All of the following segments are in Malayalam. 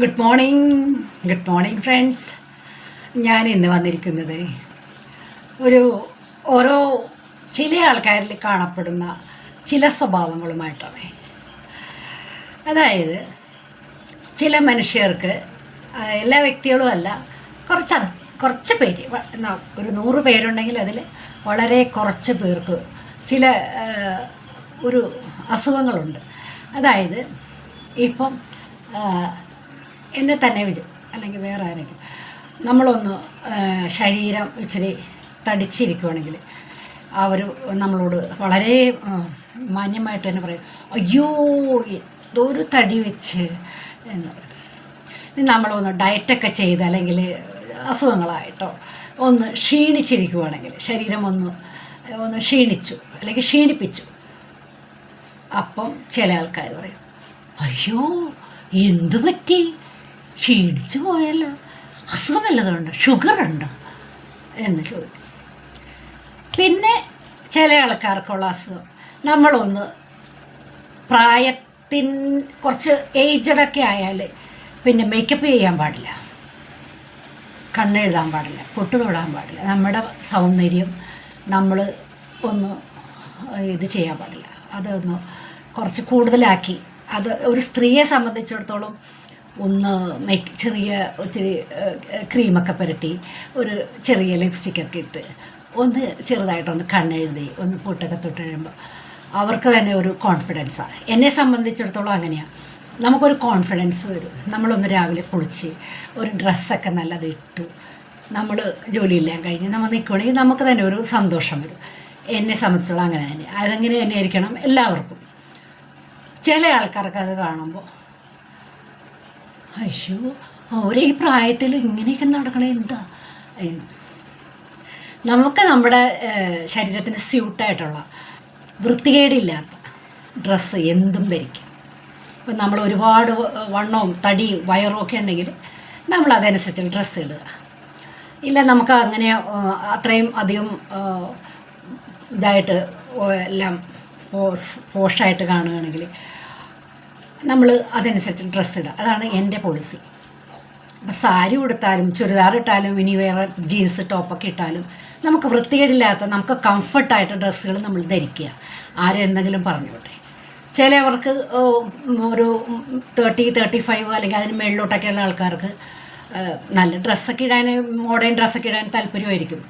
Good morning good morning friends ഞാൻ ഇന്ന് വന്നിരിക്കുന്നത് ഒരു ഓരോ ചില ആൾക്കാരിൽ കാണപ്പെടുന്ന ചില സ്വഭാവങ്ങളുമായിട്ടാണ്. അതായത് ചില മനുഷ്യർക്ക് എല്ലാ വ്യക്തികളും അല്ല കുറച്ച് കുറച്ച് പേര് എന്നാ ഒരു നൂറ് പേരുണ്ടെങ്കിൽ അതിൽ വളരെ കുറച്ച് പേർക്ക് ചില ഒരു അസുഖങ്ങളുണ്ട്. അതായത് ഇപ്പം എന്നെ തന്നെ വരും അല്ലെങ്കിൽ വേറെ ആരെങ്കിലും. നമ്മളൊന്ന് ശരീരം ഇച്ചിരി തടിച്ചിരിക്കുവാണെങ്കിൽ അവർ നമ്മളോട് വളരെ മാന്യമായിട്ട് തന്നെ പറയും അയ്യോ എന്തോരു തടി വെച്ച്. എന്ന് പറയും. നമ്മളൊന്ന് ഡയറ്റൊക്കെ ചെയ്ത് അല്ലെങ്കിൽ അസുഖങ്ങളായിട്ടോ ഒന്ന് ക്ഷീണിച്ചിരിക്കുവാണെങ്കിൽ ശരീരം ഒന്ന് ഒന്ന് ക്ഷീണിച്ചു അല്ലെങ്കിൽ ക്ഷീണിപ്പിച്ചു. അപ്പം ചില ആൾക്കാർ പറയും അയ്യോ എന്തു പറ്റി? ക്ഷീണിച്ചു പോയല്ലോ. അസുഖം വല്ലതുണ്ടോ ഷുഗർ ഉണ്ടോ? എന്ന് ചോദിക്കും. പിന്നെ ചില ആൾക്കാർക്കുള്ള അസുഖം. നമ്മളൊന്ന് പ്രായത്തിൻ കുറച്ച് ഏജഡൊക്കെ ആയാൽ പിന്നെ മേക്കപ്പ് ചെയ്യാൻ പാടില്ല. കണ്ണെഴുതാൻ പാടില്ല. പൊട്ടു തൊടാൻ പാടില്ല. നമ്മുടെ സൗന്ദര്യം നമ്മൾ ഒന്ന് ഇത് ചെയ്യാൻ പാടില്ല. അതൊന്ന് കുറച്ച് കൂടുതലാക്കി. അത് ഒരു സ്ത്രീയെ സംബന്ധിച്ചിടത്തോളം ഒന്ന് മേക്ക് ചെറിയ ഒത്തിരി ക്രീമൊക്കെ പുരട്ടി ഒരു ചെറിയ ലിപ്സ്റ്റിക്കൊക്കെ ഇട്ട് ഒന്ന് ചെറുതായിട്ടൊന്ന് കണ്ണെഴുതി ഒന്ന് പൊട്ടൊക്കെ തൊട്ട് കഴിയുമ്പോൾ അവർക്ക് തന്നെ ഒരു കോൺഫിഡൻസാണ് എന്നെ സംബന്ധിച്ചിടത്തോളം അങ്ങനെയാണ് നമുക്കൊരു കോൺഫിഡൻസ് വരും. നമ്മളൊന്ന് രാവിലെ കുളിച്ച് ഒരു ഡ്രസ്സൊക്കെ നല്ലത് ഇട്ടു നമ്മൾ ജോലിയെല്ലാം കഴിഞ്ഞ് നമ്മൾ നിൽക്കുകയാണെങ്കിൽ നമുക്ക് തന്നെ ഒരു സന്തോഷം വരും. എന്നെ സംബന്ധിച്ചോളം അങ്ങനെ തന്നെ. അതങ്ങനെ തന്നെ ആയിരിക്കണം? എല്ലാവർക്കും. ചില ആൾക്കാർക്ക് അത് കാണുമ്പോൾ അയ്യോ അവരെ ഈ പ്രായത്തിൽ ഇങ്ങനെയൊക്കെ നടക്കണ എന്താ? നമുക്ക് നമ്മുടെ ശരീരത്തിന് സ്യൂട്ടായിട്ടുള്ള വൃത്തികേടില്ലാത്ത ഡ്രസ്സ് എന്തും ധരിക്കാം. ഇപ്പം നമ്മൾ ഒരുപാട് വണ്ണവും തടിയും വയറും ഒക്കെ ഉണ്ടെങ്കിൽ നമ്മൾ അതനുസരിച്ച് ഡ്രസ്സ് ഇടുക. ഇല്ല നമുക്ക് അങ്ങനെ അത്രയും അധികം ഇതായിട്ട് എല്ലാം പോഷായിട്ട് കാണുകയാണെങ്കിൽ നമ്മൾ അതനുസരിച്ച് ഡ്രസ്സ് ഇടുക. അതാണ് എന്റെ പോളിസി അപ്പം സാരി ഉടുത്താലും ചുരിദാർ ഇട്ടാലും ഇനി വേറെ ജീൻസ് ടോപ്പൊക്കെ ഇട്ടാലും നമുക്ക് വൃത്തികേടില്ലാത്ത നമുക്ക് കംഫർട്ടായിട്ട് ഡ്രസ്സുകൾ നമ്മൾ ധരിക്കുക. ആരെന്തെങ്കിലും പറഞ്ഞോട്ടെ. ചിലവർക്ക് ഒരു തേർട്ടി തേർട്ടി ഫൈവ് അല്ലെങ്കിൽ അതിന് മുകളിലോട്ടൊക്കെയുള്ള ആൾക്കാർക്ക് നല്ല ഡ്രസ്സൊക്കെ ഇടാൻ മോഡേൺ ഡ്രസ്സൊക്കെ ഇടാൻ താല്പര്യമായിരിക്കും.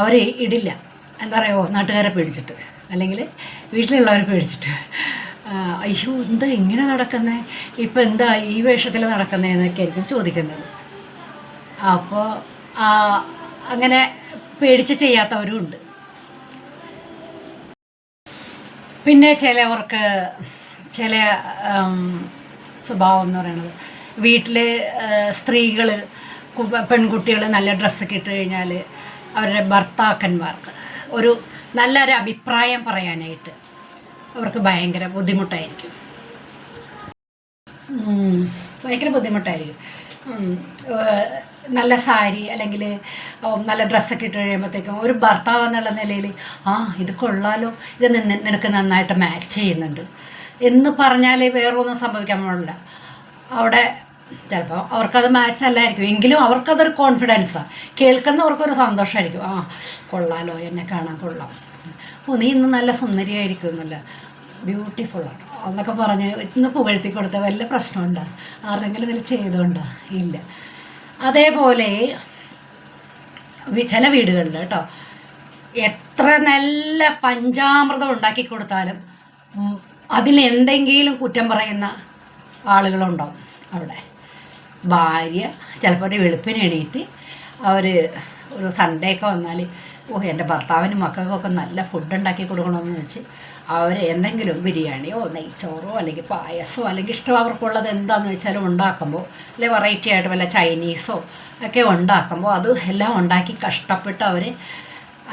അവർ ഇടില്ല. എന്താ പറയുക നാട്ടുകാരെ പേടിച്ചിട്ട്. അല്ലെങ്കിൽ വീട്ടിലുള്ളവരെ പേടിച്ചിട്ട്. അയ്യോ എന്താ ഇങ്ങനെ നടക്കുന്നത് ഇപ്പം എന്താ ഈ വേഷത്തിൽ നടക്കുന്നതെന്നൊക്കെ ആയിരിക്കും ചോദിക്കുന്നത്. അപ്പോൾ അങ്ങനെ പേടിച്ച് ചെയ്യാത്തവരും ഉണ്ട്. പിന്നെ ചിലവർക്ക് ചില സ്വഭാവം എന്ന് പറയുന്നത് വീട്ടിൽ സ്ത്രീകൾ പെൺകുട്ടികൾ നല്ല ഡ്രസ്സൊക്കെ ഇട്ട് കഴിഞ്ഞാൽ അവരുടെ ഭർത്താക്കന്മാർക്ക് ഒരു നല്ലൊരു അഭിപ്രായം പറയാനായിട്ട് അവർക്ക് ഭയങ്കര ബുദ്ധിമുട്ടായിരിക്കും. ഭയങ്കര ബുദ്ധിമുട്ടായിരിക്കും. നല്ല സാരി അല്ലെങ്കിൽ നല്ല ഡ്രസ്സൊക്കെ ഇട്ട് കഴിയുമ്പോഴത്തേക്കും ഒരു ഭർത്താവ് എന്നുള്ള നിലയിൽ ആ ഇത് കൊള്ളാലോ ഇത് നിനക്ക് നന്നായിട്ട് മാച്ച് ചെയ്യുന്നുണ്ട്. എന്ന് പറഞ്ഞാൽ വേറൊന്നും സംഭവിക്കാൻ പാടില്ല. അവിടെ ചിലപ്പോൾ അവർക്കത് മാച്ച് അല്ലായിരിക്കും. എങ്കിലും അവർക്കതൊരു കോൺഫിഡൻസാണ് കേൾക്കുന്നവർക്കൊരു സന്തോഷമായിരിക്കും ആ കൊള്ളാലോ എന്നെ കാണാൻ കൊള്ളാം. ഓ നീ ഇന്ന് നല്ല സുന്ദരിയായിരിക്കും എന്നല്ല ബ്യൂട്ടിഫുള്ളാണ് എന്നൊക്കെ പറഞ്ഞ് ഇന്ന് പുകഴ്ത്തി കൊടുത്ത വല്ല പ്രശ്നമുണ്ടോ? ആരെങ്കിലും ഇതിൽ ചെയ്തുകൊണ്ടോ? ഇല്ല. അതേപോലെ ചില വീടുകളിൽ കേട്ടോ എത്ര നല്ല പഞ്ചാമൃതം ഉണ്ടാക്കി കൊടുത്താലും അതിലെന്തെങ്കിലും കുറ്റം പറയുന്ന ആളുകളുണ്ടോ അവിടെ? ഭാര്യ ചിലപ്പോൾ ഒരു വെളുപ്പിന് എണീറ്റ് അവർ ഒരു സൺഡേ ഒക്കെ വന്നാൽ ഓ എന്റെ ഭർത്താവിനും മക്കൾക്കൊക്കെ നല്ല ഫുഡ് ഉണ്ടാക്കി കൊടുക്കണമെന്ന് വെച്ച് അവർ എന്തെങ്കിലും ബിരിയാണിയോ നെയ്ച്ചോറോ അല്ലെങ്കിൽ പായസമോ അല്ലെങ്കിൽ ഇഷ്ടം അവർക്കുള്ളത് എന്താണെന്ന് വെച്ചാൽ ഉണ്ടാക്കുമ്പോൾ അല്ലെ വെറൈറ്റി ആയിട്ട് വല്ല ചൈനീസോ ഒക്കെ ഉണ്ടാക്കുമ്പോൾ അത് എല്ലാം ഉണ്ടാക്കി കഷ്ടപ്പെട്ട് അവർ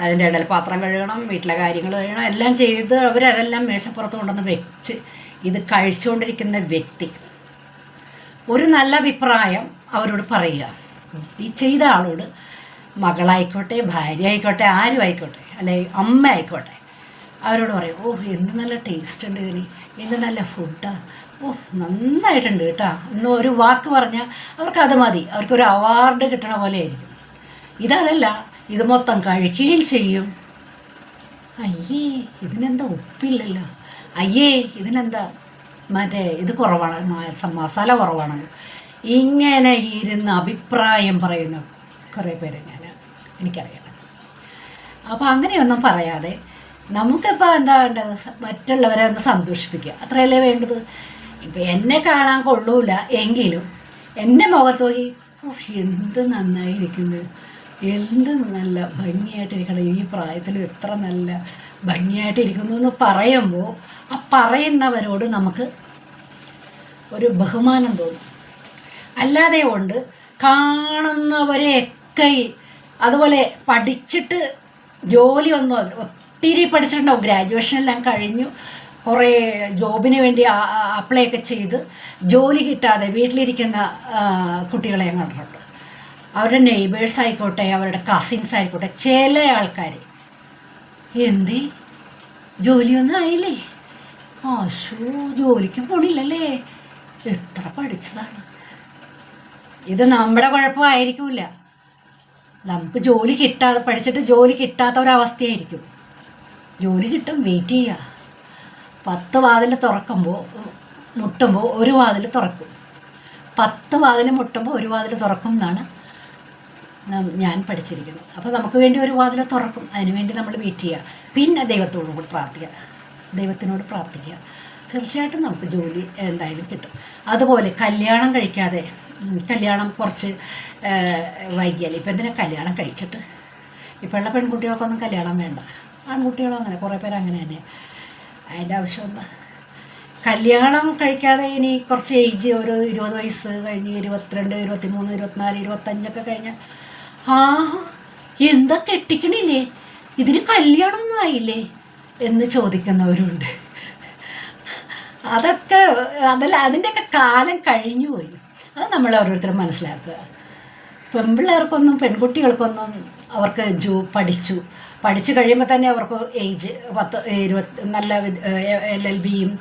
അതിന്റെ ഇടയിൽ പാത്രം കഴുകണം വീട്ടിലെ കാര്യങ്ങൾ കഴിയണം എല്ലാം ചെയ്ത് അവരതെല്ലാം മേശപ്പുറത്ത് കൊണ്ടുവന്ന് വെച്ച് ഇത് കഴിച്ചുകൊണ്ടിരിക്കുന്ന വ്യക്തി. ഒരു നല്ല അഭിപ്രായം അവരോട് പറയുക. ഈ ചെയ്ത ആളോട് മകളായിക്കോട്ടെ ഭാര്യ ആയിക്കോട്ടെ ആരും ആയിക്കോട്ടെ അല്ലെ അമ്മ ആയിക്കോട്ടെ അവരോട് പറയും ഓഹ് എന്ത് നല്ല ടേസ്റ്റ് ഉണ്ട് ഇതിന് എന്ത് നല്ല ഫുഡാണ് ഓ ഓ നന്നായിട്ടുണ്ട് കേട്ടോ. എന്ന് ഒരു വാക്ക് പറഞ്ഞാൽ അവർക്ക് അത് മതി. അവർക്കൊരു അവാർഡ് കിട്ടണ പോലെ ആയിരിക്കും. ഇതല്ല ഇത് മൊത്തം കഴിക്കുകയും ചെയ്യും. അയ്യേ ഇതിനെന്താ ഉപ്പില്ലല്ലോ. അയ്യേ ഇതിനെന്താ മറ്റേ ഇത് കുറവാണ് മസാല കുറവാണല്ലോ. ഇങ്ങനെ ഇരുന്ന് അഭിപ്രായം പറയുന്ന കുറേ പേര് ഞാൻ എനിക്കറിയാം അപ്പോൾ അങ്ങനെയൊന്നും പറയാതെ നമുക്കിപ്പോൾ എന്താ വേണ്ടത്? മറ്റുള്ളവരെ ഒന്ന് സന്തോഷിപ്പിക്കുക. അത്രയല്ലേ വേണ്ടത്? ഇപ്പം എന്നെ കാണാൻ കൊള്ളൂല എങ്കിലും എന്റെ മുഖത്ത് നോക്കി എന്ത് നന്നായിരിക്കുന്നു. എന്ത് നല്ല ഭംഗിയായിട്ടിരിക്കണം ഈ പ്രായത്തിൽ എത്ര നല്ല ഭംഗിയായിട്ടിരിക്കുന്നു എന്ന് പറയുമ്പോൾ ആ പറയുന്നവരോട് നമുക്ക് ഒരു ബഹുമാനം തോന്നും. അല്ലാതെ കൊണ്ട് കാണുന്നവരെയൊക്കെ അതുപോലെ പഠിച്ചിട്ട് ജോലി ഒന്നും ഒത്തിരി പഠിച്ചിട്ടുണ്ടാവും. ഗ്രാജുവേഷൻ എല്ലാം കഴിഞ്ഞു. കുറേ ജോബിന് വേണ്ടി അപ്ലൈ ഒക്കെ ചെയ്ത് ജോലി കിട്ടാതെ വീട്ടിലിരിക്കുന്ന കുട്ടികളെ ഞാൻ കണ്ടിട്ടുണ്ട്. അവരുടെ നെയ്ബേഴ്സ് ആയിക്കോട്ടെ അവരുടെ കസിൻസ് ആയിക്കോട്ടെ ചില ആൾക്കാർ എന്തേ? ജോലിയൊന്നും ആയില്ലേ? ആശോ ജോലിക്ക് പോണില്ലല്ലേ? എത്ര പഠിച്ചതാണ്. ഇത് നമ്മുടെ കുഴപ്പമായിരിക്കില്ല നമുക്ക് ജോലി കിട്ടാതെ പഠിച്ചിട്ട് ജോലി കിട്ടാത്ത ഒരവസ്ഥയായിരിക്കും. ജോലി കിട്ടും വെയിറ്റ് ചെയ്യുക പത്ത് വാതിൽ തുറക്കുമ്പോൾ മുട്ടുമ്പോൾ ഒരു വാതിൽ തുറക്കും. പത്ത് വാതിൽ മുട്ടുമ്പോൾ ഒരു വാതിൽ തുറക്കും എന്നാണ് ഞാൻ പഠിച്ചിരിക്കുന്നത്. അപ്പോൾ നമുക്ക് വേണ്ടി ഒരു വാതിൽ തുറക്കും അതിനുവേണ്ടി നമ്മൾ വെയിറ്റ് ചെയ്യുക പിന്നെ ദൈവത്തോടു കൂടി പ്രാർത്ഥിക്കുക. ദൈവത്തിനോട് പ്രാർത്ഥിക്കുക. തീർച്ചയായിട്ടും നമുക്ക് ജോലി എന്തായാലും കിട്ടും. അതുപോലെ കല്യാണം കഴിക്കാതെ കല്യാണം കുറച്ച് വൈകിയാൽ ഇപ്പം എന്തിനാ കല്യാണം കഴിച്ചിട്ട്? ഇപ്പോഴുള്ള പെൺകുട്ടികൾക്കൊന്നും കല്യാണം വേണ്ട. ആൺകുട്ടികളും അങ്ങനെ കുറേ പേര് അങ്ങനെ തന്നെ. അതിന്റെ ആവശ്യം കല്യാണം കഴിക്കാതെ ഇനി കുറച്ച് ഏജ് ഒരു ഇരുപത് വയസ്സ് കഴിഞ്ഞ് ഇരുപത്തിരണ്ട് ഇരുപത്തിമൂന്ന് ഇരുപത്തിനാല് ഇരുപത്തഞ്ചൊക്കെ കഴിഞ്ഞ്. ആ എന്താ കെട്ടിക്കണില്ലേ? ഇതിന് കല്യാണമൊന്നും ആയില്ലേ? എന്ന് ചോദിക്കുന്നവരുണ്ട്. അതൊക്കെ അതല്ല അതിന്റെയൊക്കെ കാലം കഴിഞ്ഞു പോയി അത് നമ്മൾ ഓരോരുത്തരും മനസ്സിലാക്കുക. പെൺപിള്ളേർക്കൊന്നും പെൺകുട്ടികൾക്കൊന്നും അവർക്ക് ജോ പഠിച്ചു. പഠിച്ചു കഴിയുമ്പോൾ തന്നെ അവർക്ക് ഏജ് പത്ത് ഇരുപത്തി നല്ല എൽ എൽ ബിയും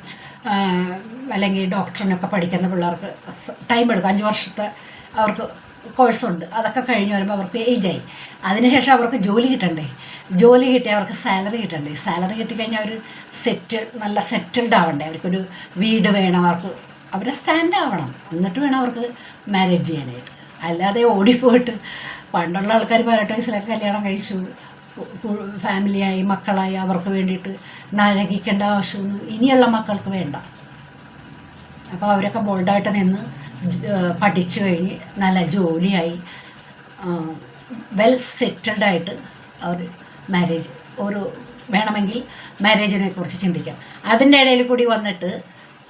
അല്ലെങ്കിൽ ഡോക്ടറിനൊക്കെ പഠിക്കുന്ന പിള്ളേർക്ക് ടൈം എടുക്കും. അഞ്ച് വർഷത്തെ അവർക്ക് കോഴ്സുണ്ട്. അതൊക്കെ കഴിഞ്ഞ് വരുമ്പോൾ അവർക്ക് ഏജായി. അതിനുശേഷം അവർക്ക് ജോലി കിട്ടണ്ടേ? ജോലി കിട്ടി അവർക്ക് സാലറി കിട്ടണ്ടേ? സാലറി കിട്ടിക്കഴിഞ്ഞാൽ അവർ സെറ്റ് നല്ല സെറ്റിൽഡ് ആവണ്ടേ? അവർക്കൊരു വീട് വേണം അവർക്ക് അവർ സ്റ്റാൻഡ് ആവണം. എന്നിട്ട് വേണം അവർക്ക് മാരേജ് ചെയ്യാനായിട്ട്. അല്ലാതെ ഓടിപ്പോയിട്ട് പണ്ടുള്ള ആൾക്കാർ പതിനെട്ട് വയസ്സിലൊക്കെ കല്യാണം കഴിച്ചു. ഫാമിലിയായി മക്കളായി അവർക്ക് വേണ്ടിയിട്ട് നരകിക്കേണ്ട ആവശ്യമൊന്നും ഇനിയുള്ള മക്കൾക്ക് വേണ്ട. അപ്പോൾ അവരൊക്കെ ബോൾഡായിട്ട് നിന്ന് പഠിച്ചു കഴിഞ്ഞ് നല്ല ജോലിയായി വെൽ സെറ്റിൽഡായിട്ട് അവർ മാരേജ് ഒരു വേണമെങ്കിൽ മാരേജിനെ കുറിച്ച് ചിന്തിക്കാം. അതിന്റെ ഇടയിൽ കൂടി വന്നിട്ട്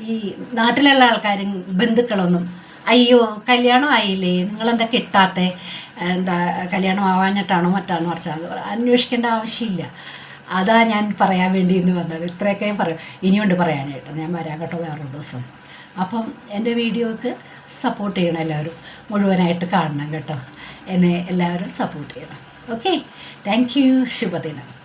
ഈ നാട്ടിലുള്ള ആൾക്കാരും ബന്ധുക്കളൊന്നും അയ്യോ കല്യാണം ആയില്ലേ? നിങ്ങളെന്താ കിട്ടാത്ത? എന്താ കല്യാണം ആവാഞ്ഞിട്ടാണോ മറ്റാണോ? മറിച്ചാണോ അന്വേഷിക്കേണ്ട ആവശ്യമില്ല. അതാ ഞാൻ പറയാൻ വേണ്ടി ഇന്ന് വന്നത്. ഇത്രയൊക്കെ പറയും. ഇനിയുണ്ട് പറയാനായിട്ട്. ഞാൻ വരാൻ കേട്ടോ വേറൊരു ദിവസം. അപ്പം എന്റെ വീഡിയോക്ക് സപ്പോർട്ട് ചെയ്യണം എല്ലാവരും. മുഴുവനായിട്ട് കാണണം കേട്ടോ. എന്നെ എല്ലാവരും സപ്പോർട്ട് ചെയ്യണം. ഓക്കെ താങ്ക് യു ശുഭദിനം.